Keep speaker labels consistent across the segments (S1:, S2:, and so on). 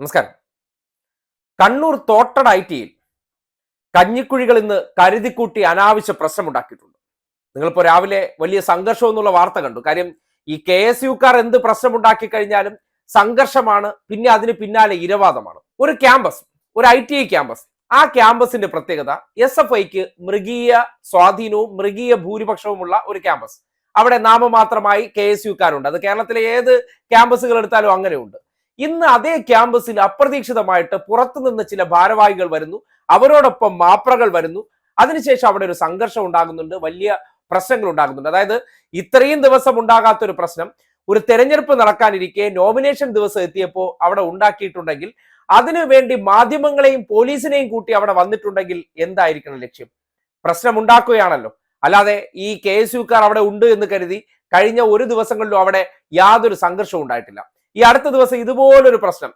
S1: നമസ്കാരം. കണ്ണൂർ തോട്ടട ഐ ടിയിൽ കഞ്ഞിക്കുഴികൾ ഇന്ന് കരുതിക്കൂട്ടി അനാവശ്യ പ്രശ്നമുണ്ടാക്കിയിട്ടുണ്ട്. നിങ്ങളിപ്പോ രാവിലെ വലിയ സംഘർഷം എന്നുള്ള വാർത്ത കണ്ടു. കാര്യം ഈ കെ എസ് യുക്കാർ എന്ത് പ്രശ്നമുണ്ടാക്കി കഴിഞ്ഞാലും സംഘർഷമാണ് പിന്നെ അതിന് പിന്നാലെ ഇരവാദമാണ്. ഒരു ക്യാമ്പസ് ഒരു ഐ ടി ഐ ക്യാമ്പസ്. ആ ക്യാമ്പസിന്റെ പ്രത്യേകത എസ് എഫ് ഐക്ക് മൃഗീയ സ്വാധീനവും മൃഗീയ ഭൂരിപക്ഷവുമുള്ള ഒരു ക്യാമ്പസ്. അവിടെ നാമമാത്രമായി കെ എസ് യുക്കാരുണ്ട് അത് കേരളത്തിലെ ഏത് ക്യാമ്പസുകൾ എടുത്താലും അങ്ങനെയുണ്ട്. ഇന്ന് അതേ ക്യാമ്പസിൽ അപ്രതീക്ഷിതമായിട്ട് പുറത്തുനിന്ന് ചില ഭാരവാഹികൾ വരുന്നു. അവരോടൊപ്പം മാപ്രകൾ വരുന്നു. അതിനുശേഷം അവിടെ ഒരു സംഘർഷം ഉണ്ടാകുന്നുണ്ട്. വലിയ പ്രശ്നങ്ങൾ ഉണ്ടാകുന്നുണ്ട്. അതായത് ഇത്രയും ദിവസം ഉണ്ടാകാത്ത ഒരു പ്രശ്നം. ഒരു തെരഞ്ഞെടുപ്പ് നടക്കാനിരിക്കെ നോമിനേഷൻ ദിവസം എത്തിയപ്പോൾ അവിടെ ഉണ്ടാക്കിയിട്ടുണ്ടെങ്കിൽ അതിനുവേണ്ടി മാധ്യമങ്ങളെയും പോലീസിനെയും കൂട്ടി അവിടെ വന്നിട്ടുണ്ടെങ്കിൽ എന്തായിരിക്കണം ലക്ഷ്യം? പ്രശ്നം ഉണ്ടാക്കുകയാണല്ലോ. അല്ലാതെ ഈ കെ എസ് അവിടെ ഉണ്ട് എന്ന് കരുതി കഴിഞ്ഞ ഒരു ദിവസങ്ങളിലും അവിടെ യാതൊരു സംഘർഷവും ഉണ്ടായിട്ടില്ല. ഈ അടുത്ത ദിവസം ഇതുപോലൊരു പ്രശ്നം.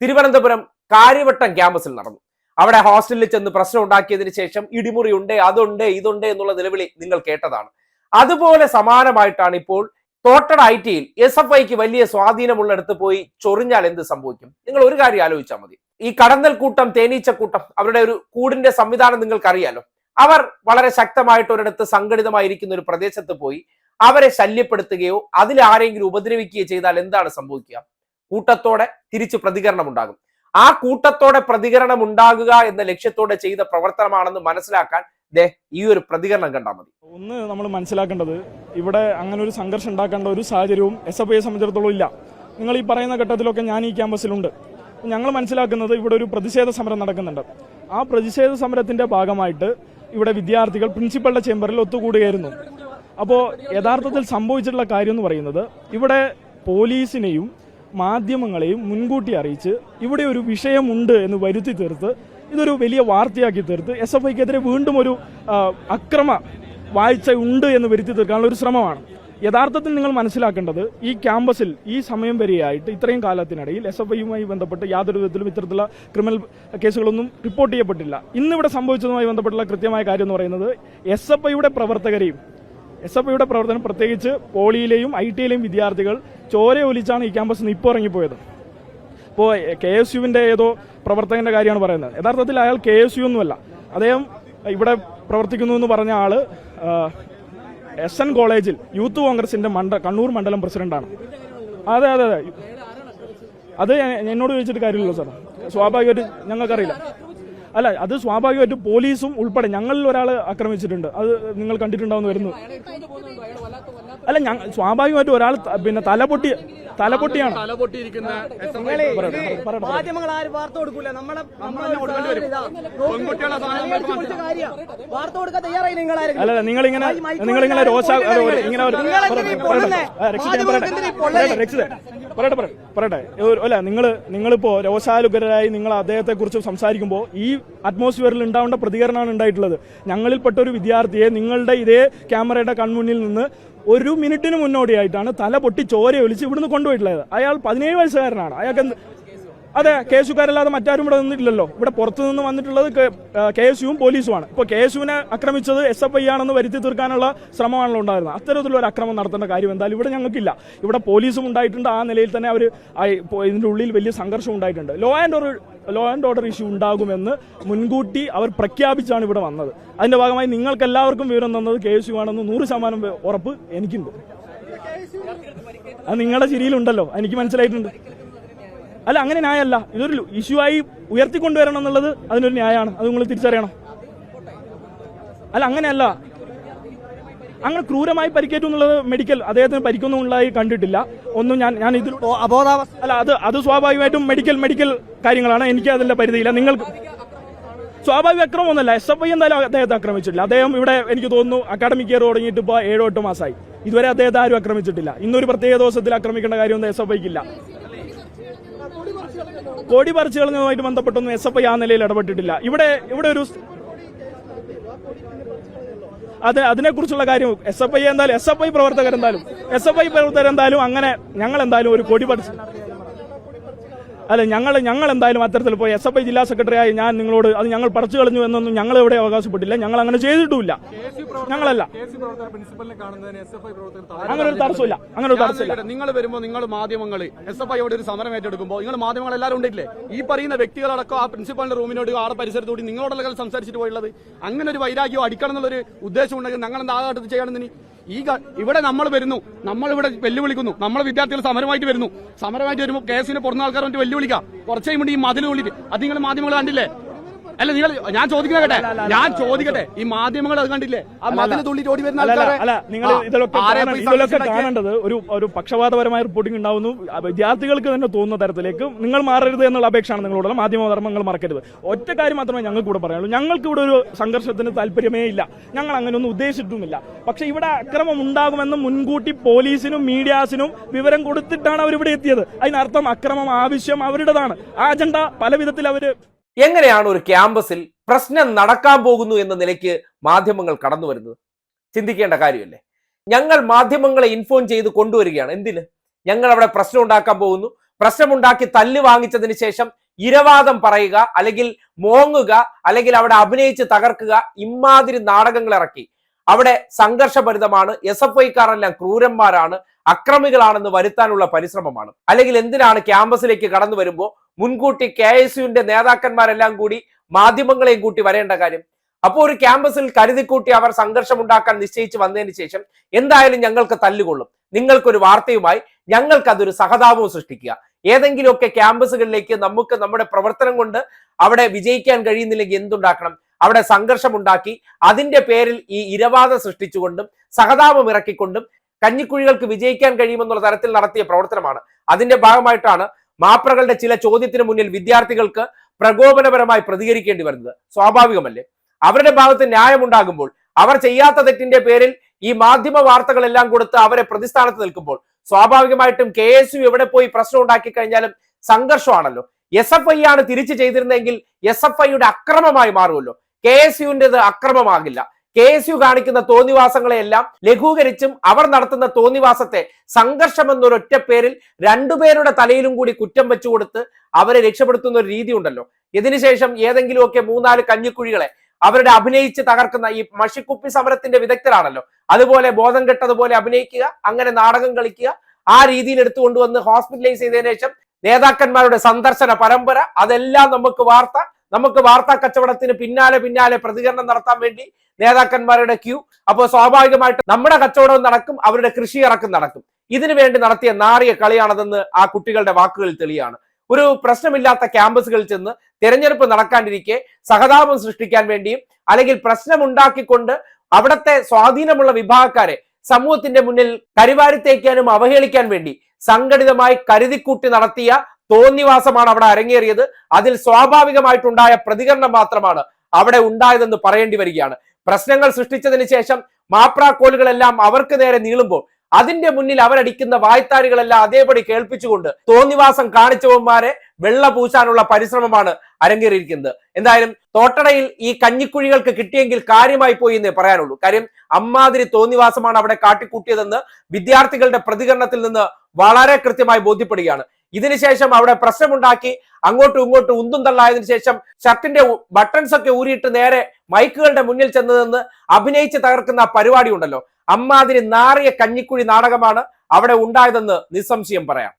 S1: തിരുവനന്തപുരം കാര്യവട്ടം ക്യാമ്പസിൽ നടന്നു. അവിടെ ഹോസ്റ്റലിൽ ചെന്ന് പ്രശ്നം ഉണ്ടാക്കിയതിന് ശേഷം ഇടിമുറി ഉണ്ട് അതുണ്ട് ഇതുണ്ട് എന്നുള്ള നിലവിളി നിങ്ങൾ കേട്ടതാണ്. അതുപോലെ സമാനമായിട്ടാണ് ഇപ്പോൾ തോട്ടട ഐ ടിയിൽ എസ് എഫ് ഐക്ക് വലിയ സ്വാധീനമുള്ളിടത്ത് പോയി ചൊറിഞ്ഞാൽ എന്ത് സംഭവിക്കും? നിങ്ങൾ ഒരു കാര്യം ആലോചിച്ചാൽ മതി. ഈ കടന്നൽ കൂട്ടം തേനീച്ചക്കൂട്ടം അവരുടെ ഒരു കൂടിന്റെ സംവിധാനം നിങ്ങൾക്കറിയാലോ. അവർ വളരെ ശക്തമായിട്ട് ഒരിടത്ത് സംഘടിതമായിരിക്കുന്ന ഒരു പ്രദേശത്ത് പോയി അവരെ ശല്യപ്പെടുത്തുകയോ അതിൽ ആരെങ്കിലും ഉപദ്രവിക്കുകയോ ചെയ്താൽ എന്താണ് സംഭവിക്കുക? കൂട്ടത്തോടെ തിരിച്ച് പ്രതികരണം ഉണ്ടാകും. ആ കൂട്ടത്തോടെ പ്രതികരണം ഉണ്ടാകുക എന്ന ലക്ഷ്യത്തോടെ ചെയ്ത പ്രവർത്തനമാണെന്ന് മനസ്സിലാക്കാൻ ദേ ഈ ഒരു പ്രതികരണം കണ്ടാൽ മതി.
S2: ഒന്ന് നമ്മൾ മനസ്സിലാക്കേണ്ടത് ഇവിടെ അങ്ങനെ ഒരു സംഘർഷം ഉണ്ടാക്കേണ്ട ഒരു സാഹചര്യവും എസ് എഫ് ഐയെ സംബന്ധിച്ചിടത്തോളം ഇല്ല. നിങ്ങൾ ഈ പറയുന്ന ഘട്ടത്തിലൊക്കെ ഞാൻ ഈ ക്യാമ്പസിലുണ്ട് ഞങ്ങൾ മനസ്സിലാക്കുന്നത് ഇവിടെ ഒരു പ്രതിഷേധ സമരം നടക്കുന്നുണ്ട്. ആ പ്രതിഷേധ സമരത്തിന്റെ ഭാഗമായിട്ട് ഇവിടെ വിദ്യാർത്ഥികൾ പ്രിൻസിപ്പളുടെ ചേംബറിൽ ഒത്തുകൂടുകയായിരുന്നു. അപ്പോൾ യഥാർത്ഥത്തിൽ സംഭവിച്ചിട്ടുള്ള കാര്യം എന്ന് പറയുന്നത് ഇവിടെ പോലീസിനെയും മാധ്യമങ്ങളെയും മുൻകൂട്ടി അറിയിച്ച് ഇവിടെ ഒരു വിഷയമുണ്ട് എന്ന് വരുത്തി തീർത്ത് ഇതൊരു വലിയ വാർത്തയാക്കി തീർത്ത് എസ് എഫ് ഐക്കെതിരെ വീണ്ടും ഒരു അക്രമ വാഴ്ച ഉണ്ട് എന്ന് വരുത്തി തീർക്കാനുള്ള ഒരു ശ്രമമാണ്. യഥാർത്ഥത്തിൽ നിങ്ങൾ മനസ്സിലാക്കേണ്ടത് ഈ ക്യാമ്പസിൽ ഈ സമയം വരെയായിട്ട് ഇത്രയും കാലത്തിനിടയിൽ എസ് എഫ് ഐയുമായി ബന്ധപ്പെട്ട് യാതൊരു വിധത്തിലും ഇത്തരത്തിലുള്ള ക്രിമിനൽ കേസുകളൊന്നും റിപ്പോർട്ട് ചെയ്യപ്പെട്ടില്ല. ഇന്നിവിടെ സംഭവിച്ചതുമായി ബന്ധപ്പെട്ടുള്ള കൃത്യമായ കാര്യം എന്ന് പറയുന്നത് എസ് എഫ് ഐയുടെ പ്രവർത്തകരെയും എസ് എഫ് ഐയുടെ പ്രവർത്തനം പ്രത്യേകിച്ച് പോളിയിലെയും ഐ ടിയിലെയും വിദ്യാർത്ഥികൾ ചോര ഒലിച്ചാണ് ഈ ക്യാമ്പസിൽ നിന്ന് ഇപ്പോൾ ഇറങ്ങിപ്പോയത്. ഇപ്പോൾ കെ എസ് യുവിന്റെ ഏതോ പ്രവർത്തകന്റെ കാര്യമാണ് പറയുന്നത്. യഥാർത്ഥത്തിൽ അയാൾ കെ എസ് യു ഒന്നുമല്ല. അദ്ദേഹം ഇവിടെ പ്രവർത്തിക്കുന്നു എന്ന് പറഞ്ഞ ആൾ എസ് എൻ കോളേജിൽ യൂത്ത് കോൺഗ്രസിന്റെ മണ്ഡ കണ്ണൂർ മണ്ഡലം പ്രസിഡന്റാണ്. അതെ അതെ അതെ. അത് എന്നോട് ചോദിച്ചിട്ട് കാര്യമില്ലല്ലോ സാർ സ്വാഭാവികമായിട്ട് ഞങ്ങൾക്കറിയില്ല. അല്ല അത് സ്വാഭാവികമായിട്ടും പോലീസും ഉൾപ്പെടെ ഞങ്ങളിൽ ഒരാൾ ആക്രമിച്ചിട്ടുണ്ട്. അത് നിങ്ങൾ കണ്ടിട്ടുണ്ടാവുന്ന വരുന്നു. അല്ല ഞങ്ങൾ സ്വാഭാവികമായിട്ടും ഒരാൾ പിന്നെ തലപൊട്ടി തലപൊട്ടിയാണ്.
S3: മാധ്യമങ്ങൾ ആരും വാർത്ത കൊടുക്കൂല. നമ്മളെ വാർത്ത കൊടുക്കാൻ തയ്യാറായി നിങ്ങൾ
S2: അല്ല നിങ്ങൾ ഇങ്ങനെ രോഷ ഒരു- ഇങ്ങനെ രക്ഷിത, പറയട്ടെ. പറയട്ടെ, രക്ഷിത. പറയട്ടെ പറയട്ടെ പറയട്ടെ. അല്ല നിങ്ങൾ നിങ്ങളിപ്പോ രോഷാലുകരായി നിങ്ങൾ അദ്ദേഹത്തെ കുറിച്ച് സംസാരിക്കുമ്പോൾ ഈ അറ്റ്മോസ്ഫിയറിൽ ഉണ്ടാവേണ്ട പ്രതികരണമാണ് ഉണ്ടായിട്ടുള്ളത്. ഞങ്ങളിൽപ്പെട്ട ഒരു വിദ്യാർത്ഥിയെ നിങ്ങളുടെ ഇതേ ക്യാമറയുടെ കൺമുന്നിൽ നിന്ന് ഒരു മിനിറ്റിന് മുന്നോടിയായിട്ടാണ് തല പൊട്ടി ചോര ഒലിച്ച് ഇവിടുന്ന് കൊണ്ടുപോയിട്ടുള്ളത്. അയാൾ പതിനേഴ് വയസ്സുകാരനാണ്. അയാൾക്ക് അതെ കെ എസ് യുക്കാരല്ലാതെ മറ്റാരും ഇവിടെ നിന്നിട്ടില്ലല്ലോ. ഇവിടെ പുറത്തു നിന്ന് വന്നിട്ടുള്ളത് കെ എസ് യുവും പോലീസുമാണ്. ഇപ്പോൾ കെ എസ് യുവിനെ ആക്രമിച്ചത് എസ് എഫ് ഐ ആണെന്ന് വരുത്തി തീർക്കാനുള്ള ശ്രമമാണല്ലോ ഉണ്ടായിരുന്നത്. അത്തരത്തിലുള്ള ഒരു അക്രമം നടത്തേണ്ട കാര്യം എന്തായാലും ഇവിടെ ഞങ്ങൾക്കില്ല. ഇവിടെ പോലീസും ഉണ്ടായിട്ടുണ്ട്. ആ നിലയിൽ തന്നെ അവർ ഇതിന്റെ ഉള്ളിൽ വലിയ സംഘർഷം ഉണ്ടായിട്ടുണ്ട്. Law and order law and order issue ഉണ്ടാകുമെന്ന് മുൻകൂട്ടി അവർ പ്രഖ്യാപിച്ചാണ് ഇവിടെ വന്നത്. അതിന്റെ ഭാഗമായി നിങ്ങൾക്ക് എല്ലാവർക്കും വിവരം തന്നത് കെ എസ് യു ആണെന്ന് നൂറ് ശതമാനം ഉറപ്പ് എനിക്കുണ്ട്. അത് നിങ്ങളുടെ ചിരിയിലുണ്ടല്ലോ. എനിക്ക് മനസ്സിലായിട്ടുണ്ട്. അല്ല അങ്ങനെ ന്യായമല്ല. ഇതൊരു ഇഷ്യൂ ആയി ഉയർത്തിക്കൊണ്ടുവരണം എന്നുള്ളത് അതിനൊരു ന്യായമാണ്. അത് നിങ്ങൾ തിരിച്ചറിയണം. അല്ല അങ്ങനെയല്ല. അങ്ങനെ ക്രൂരമായി പരിക്കേറ്റു എന്നുള്ളത് മെഡിക്കൽ അദ്ദേഹത്തിന് പരിക്കൊന്നും ഉള്ളതായി കണ്ടിട്ടില്ല. ഒന്നും ഞാൻ ഞാൻ ഇതിൽ
S3: അബോധാവസ്ഥ
S2: അല്ല അത് അത് സ്വാഭാവികമായിട്ടും മെഡിക്കൽ മെഡിക്കൽ കാര്യങ്ങളാണ്. എനിക്ക് അതിന്റെ പരിധിയില്ല. നിങ്ങൾക്ക് സ്വാഭാവിക അക്രമമൊന്നുമല്ല എസ് എഫ് ഐ എന്തായാലും അദ്ദേഹത്തെ ആക്രമിച്ചിട്ടില്ല. അദ്ദേഹം ഇവിടെ എനിക്ക് തോന്നുന്നു അക്കാഡമിക് ഇയർ തുടങ്ങിയിട്ട് ഇപ്പോൾ ഏഴോ എട്ട് മാസമായി. ഇതുവരെ അദ്ദേഹത്തെ ആരും ആക്രമിച്ചിട്ടില്ല. ഇന്നൊരു പ്രത്യേക ദിവസത്തിൽ ആക്രമിക്കേണ്ട കാര്യമൊന്നും എസ് എഫ് ഐക്കില്ല കൊടി പറിച്ചു കളഞ്ഞതുമായിട്ട് ബന്ധപ്പെട്ടൊന്നും എസ് എഫ് ഐ ആ നിലയിൽ ഇടപെട്ടിട്ടില്ല. ഇവിടെ ഇവിടെ ഒരു അത് അതിനെക്കുറിച്ചുള്ള കാര്യം എസ് എഫ് ഐ എന്തായാലും എസ് എഫ് ഐ പ്രവർത്തകരെന്തായാലും എസ് എഫ് ഐ പ്രവർത്തകരെന്തായാലും അങ്ങനെ ഞങ്ങൾ എന്തായാലും ഒരു കൊടി പറിച്ച് അല്ല ഞങ്ങൾ ഞങ്ങൾ എന്തായാലും അത്തരത്തിൽ പോയി എസ് എഫ് ഐ ജില്ലാ സെക്രട്ടറിയായി ഞാൻ നിങ്ങളോട് അത് ഞങ്ങൾ പറിച്ചു കളഞ്ഞു എന്നൊന്നും ഞങ്ങൾ എവിടെ അവകാശപ്പെട്ടില്ല. ഞങ്ങൾ അങ്ങനെ ചെയ്തിട്ടുമില്ല. ഞങ്ങളല്ല. അങ്ങനെ ഒരു തടസ്സമില്ല അങ്ങനെ ഒരു തടസ്സമില്ല
S4: നിങ്ങൾ വരുമ്പോൾ നിങ്ങൾ മാധ്യമങ്ങൾ എസ് എഫ് ഐയോട് ഒരു സമരം ഏറ്റെടുക്കുമ്പോൾ നിങ്ങൾ മാധ്യമങ്ങൾ എല്ലാവരും ഉണ്ടില്ലേ ഈ പറയുന്ന വ്യക്തികളടക്കം ആ പ്രിൻസിപ്പലിന്റെ റൂമിനോട് ആ പരിസരത്തോട് നിങ്ങളോടല്ല സംസാരിച്ചിട്ട് പോയുള്ളത് അങ്ങനെ ഒരു വൈരാഗ്യം അടിക്കണം എന്നുള്ളൊരു ഉദ്ദേശം ഉണ്ടെങ്കിൽ ഞങ്ങൾ എന്താ ചെയ്യണമെന്ന് ഈ ഇവിടെ നമ്മൾ വരുന്നു. നമ്മൾ ഇവിടെ വെല്ലുവിളിക്കുന്നു. നമ്മൾ വിദ്യാർത്ഥികൾ സമരമായിട്ട് വരുന്നു. സമരമായിട്ട് വരുമ്പോൾ കേസിന് പുറന്ന ആൾക്കാർ വെല്ലുവിളിക്കാം. കുറച്ച് കഴിയുമ്പോൾ ഈ മതിൽ വിളിച്ച് അത് നിങ്ങൾ മാധ്യമങ്ങൾ കണ്ടില്ലേ? അല്ല നിങ്ങൾ ഞാൻ ചോദിക്കുന്ന കേട്ടെ ഞാൻ ചോദിക്കട്ടെ. ഈ മാധ്യമങ്ങൾ അത് കണ്ടില്ലേ? ആ മതിന് തുള്ളി ഓടി വരുന്ന
S2: അല്ല അല്ല,
S4: ആൾക്കാരെ
S2: അല്ല നിങ്ങൾ
S4: ഇതൊക്കെ
S2: ഇതിലൊക്കെ ഇതിലൊക്കെ കാണേണ്ടത് ഒരു ഒരു പക്ഷപാതപരമായ റിപ്പോർട്ടിംഗ് ഉണ്ടാവുന്നു. വിദ്യാർത്ഥികൾക്ക് തന്നെ തോന്നുന്ന തരത്തിലേക്ക് നിങ്ങൾ മാറരുത് എന്നുള്ള അപേക്ഷയാണ് നിങ്ങളോടുള്ള മാധ്യമധർമ്മങ്ങൾ മറക്കരുത്. ഒറ്റ കാര്യം മാത്രമേ ഞങ്ങൾക്ക് ഇവിടെ പറയാനുള്ളൂ. ഞങ്ങൾക്ക് ഇവിടെ ഒരു സംഘർഷത്തിന് താല്പര്യമേ ഇല്ല. ഞങ്ങൾ അങ്ങനെ ഒന്നും ഉദ്ദേശിച്ചിട്ടുമില്ല. പക്ഷെ ഇവിടെ അക്രമം ഉണ്ടാകുമെന്ന് മുൻകൂട്ടി പോലീസിനും മീഡിയാസിനും വിവരം കൊടുത്തിട്ടാണ് അവർ ഇവിടെ എത്തിയത്. അതിനർത്ഥം അക്രമം ആവശ്യം അവരുടേതാണ്. ആ അജണ്ട പല വിധത്തിൽ അവർ
S1: എങ്ങനെയാണ് ഒരു ക്യാമ്പസിൽ പ്രശ്നം നടക്കാൻ പോകുന്നു എന്ന നിലയ്ക്ക് മാധ്യമങ്ങൾ കടന്നു വരുന്നത്? ചിന്തിക്കേണ്ട കാര്യമല്ലേ? ഞങ്ങൾ മാധ്യമങ്ങളെ ഇൻഫോം ചെയ്ത് കൊണ്ടുവരികയാണ്. എന്തിന്? ഞങ്ങൾ അവിടെ പ്രശ്നം ഉണ്ടാക്കാൻ പോകുന്നു. പ്രശ്നമുണ്ടാക്കി തല്ല് വാങ്ങിച്ചതിന് ശേഷം ഇരവാദം പറയുക അല്ലെങ്കിൽ മോങ്ങുക അല്ലെങ്കിൽ അവിടെ അഭിനയിച്ച് തകർക്കുക ഇമാതിരി നാടകങ്ങൾ ഇറക്കി. അവിടെ സംഘർഷഭരിതമാണ് എസ് എഫ് ഐക്കാരെല്ലാം ക്രൂരന്മാരാണ് അക്രമികളാണെന്ന് വരുത്താനുള്ള പരിശ്രമമാണ്. അല്ലെങ്കിൽ എന്തിനാണ് ക്യാമ്പസിലേക്ക് കടന്നു വരുമ്പോൾ മുൻകൂട്ടി കെ എസ് യുവിന്റെ നേതാക്കന്മാരെല്ലാം കൂടി മാധ്യമങ്ങളെയും കൂട്ടി വരേണ്ട കാര്യം. അപ്പോൾ ഒരു ക്യാമ്പസിൽ കരുതിക്കൂട്ടി അവർ സംഘർഷം ഉണ്ടാക്കാൻ നിശ്ചയിച്ച് വന്നതിന് ശേഷം എന്തായാലും ഞങ്ങൾക്ക് തല്ലുകൊള്ളും. നിങ്ങൾക്കൊരു വാർത്തയുമായി ഞങ്ങൾക്ക് അതൊരു സഹതാപവും സൃഷ്ടിക്കുക. ഏതെങ്കിലുമൊക്കെ ക്യാമ്പസുകളിലേക്ക് നമുക്ക് നമ്മുടെ പ്രവർത്തനം കൊണ്ട് അവിടെ വിജയിക്കാൻ കഴിയുന്നില്ലെങ്കിൽ എന്തുണ്ടാക്കണം? അവിടെ സംഘർഷമുണ്ടാക്കി അതിന്റെ പേരിൽ ഈ ഇരവാദം സൃഷ്ടിച്ചുകൊണ്ടും സഹതാപം ഇറക്കിക്കൊണ്ടും കഞ്ഞിക്കുഴികൾക്ക് വിജയിക്കാൻ കഴിയുമെന്നുള്ള തരത്തിൽ നടത്തിയ പ്രവർത്തനമാണ്. അതിന്റെ ഭാഗമായിട്ടാണ് മാപ്രകളുടെ ചില ചോദ്യത്തിന് മുന്നിൽ വിദ്യാർത്ഥികൾക്ക് പ്രകോപനപരമായി പ്രതികരിക്കേണ്ടി വരുന്നത്. സ്വാഭാവികമല്ലേ? അവരുടെ ഭാഗത്ത് ന്യായമുണ്ടാകുമ്പോൾ അവർ ചെയ്യാത്ത തെറ്റിന്റെ പേരിൽ ഈ മാധ്യമ വാർത്തകളെല്ലാം കൊടുത്ത് അവരെ പ്രതിസ്ഥാനത്ത് നിൽക്കുമ്പോൾ സ്വാഭാവികമായിട്ടും കെ എസ് യു എവിടെ പോയി പ്രശ്നം ഉണ്ടാക്കി കഴിഞ്ഞാലും സംഘർഷമാണല്ലോ. എസ് എഫ് ഐ ആണ് തിരിച്ചു ചെയ്തിരുന്നെങ്കിൽ എസ് എഫ് ഐയുടെ അക്രമമായി മാറുമല്ലോ. കെ എസ് യുവിന്റെത് അക്രമമാകില്ല. കെ എസ് യു കാണിക്കുന്ന തോന്നിവാസങ്ങളെയെല്ലാം ലഘൂകരിച്ചും അവർ നടത്തുന്ന തോന്നിവാസത്തെ സംഘർഷം എന്നൊരൊറ്റ പേരിൽ രണ്ടുപേരുടെ തലയിലും കൂടി കുറ്റം വെച്ചു കൊടുത്ത് അവരെ രക്ഷപ്പെടുത്തുന്ന ഒരു രീതി ഉണ്ടല്ലോ ഇതിനുശേഷം ഏതെങ്കിലുമൊക്കെ മൂന്നാൽ കഞ്ഞിക്കുഴികളെ അവരുടെ അഭിനയിച്ച് തകർക്കുന്ന ഈ മഷിക്കുപ്പി സമരത്തിന്റെ വിദഗ്ധരാണല്ലോ. അതുപോലെ ബോധം കെട്ടതുപോലെ അഭിനയിക്കുക അങ്ങനെ നാടകം കളിക്കുക ആ രീതിയിൽ എടുത്തുകൊണ്ടുവന്ന് ഹോസ്പിറ്റലൈസ് ചെയ്തതിനു ശേഷം നേതാക്കന്മാരുടെ സന്ദർശന പരമ്പര അതെല്ലാം നമുക്ക് വാർത്ത നമുക്ക് വാർത്താ കച്ചവടത്തിന് പിന്നാലെ പിന്നാലെ പ്രതികരണം നടത്താൻ വേണ്ടി നേതാക്കന്മാരുടെ ക്യൂ. അപ്പോൾ സ്വാഭാവികമായിട്ട് നമ്മുടെ കച്ചവടവും നടക്കും അവരുടെ കൃഷി ഇറക്കും നടക്കും. ഇതിനു വേണ്ടി നടത്തിയ നാറിയ കളിയാണതെന്ന് ആ കുട്ടികളുടെ വാക്കുകളിൽ തെളിയാണ്. ഒരു പ്രശ്നമില്ലാത്ത ക്യാമ്പസുകളിൽ ചെന്ന് തെരഞ്ഞെടുപ്പ് നടക്കാണ്ടിരിക്കെ സഹതാപം സൃഷ്ടിക്കാൻ വേണ്ടിയും അല്ലെങ്കിൽ പ്രശ്നമുണ്ടാക്കിക്കൊണ്ട് അവിടത്തെ സ്വാധീനമുള്ള വിഭാഗക്കാരെ സമൂഹത്തിന്റെ മുന്നിൽ കരിവാരിത്തേക്കാനും അവഹേളിക്കാൻ വേണ്ടി സംഘടിതമായി കരുതിക്കൂട്ടി നടത്തിയ തോന്നിവാസമാണ് അവിടെ അരങ്ങേറിയത്. അതിൽ സ്വാഭാവികമായിട്ടുണ്ടായ പ്രതികരണം മാത്രമാണ് അവിടെ ഉണ്ടായതെന്ന് പറയേണ്ടി വരികയാണ്. പ്രശ്നങ്ങൾ സൃഷ്ടിച്ചതിന് ശേഷം മാപ്രാക്കോലുകളെല്ലാം അവർക്ക് നേരെ നീളുമ്പോൾ അതിന്റെ മുന്നിൽ അവരടിക്കുന്ന വായ്ത്താരികളെല്ലാം അതേപടി കേൾപ്പിച്ചുകൊണ്ട് തോന്നിവാസം കാണിച്ചവന്മാരെ വെള്ള പൂശാനുള്ള പരിശ്രമമാണ് അരങ്ങേറിയിരിക്കുന്നത്. എന്തായാലും തോട്ടടയിൽ ഈ കഞ്ഞിക്കുഴികൾക്ക് കിട്ടിയെങ്കിൽ കാര്യമായി പോയി എന്നേ പറയാനുള്ളൂ. കാര്യം അമ്മാതിരി തോന്നിവാസമാണ് അവിടെ കാട്ടിക്കൂട്ടിയതെന്ന് വിദ്യാർത്ഥികളുടെ പ്രതികരണത്തിൽ നിന്ന് വളരെ കൃത്യമായി ബോധ്യപ്പെടുകയാണ്. ഇതിനുശേഷം അവിടെ പ്രശ്നമുണ്ടാക്കി അങ്ങോട്ടും ഇങ്ങോട്ടും ഉന്തും തള്ളായതിനു ശേഷം ഷർട്ടിന്റെ ബട്ടൺസ് ഒക്കെ ഊരിയിട്ട് നേരെ മൈക്കുകളുടെ മുന്നിൽ ചെന്ന് നിന്ന് അഭിനയിച്ച് തകർക്കുന്ന പരിപാടി ഉണ്ടല്ലോ. അമ്മാതിരി നാറിയ കഞ്ഞിക്കുഴി നാടകമാണ് അവിടെ ഉണ്ടായതെന്ന് നിസ്സംശയം പറയാം.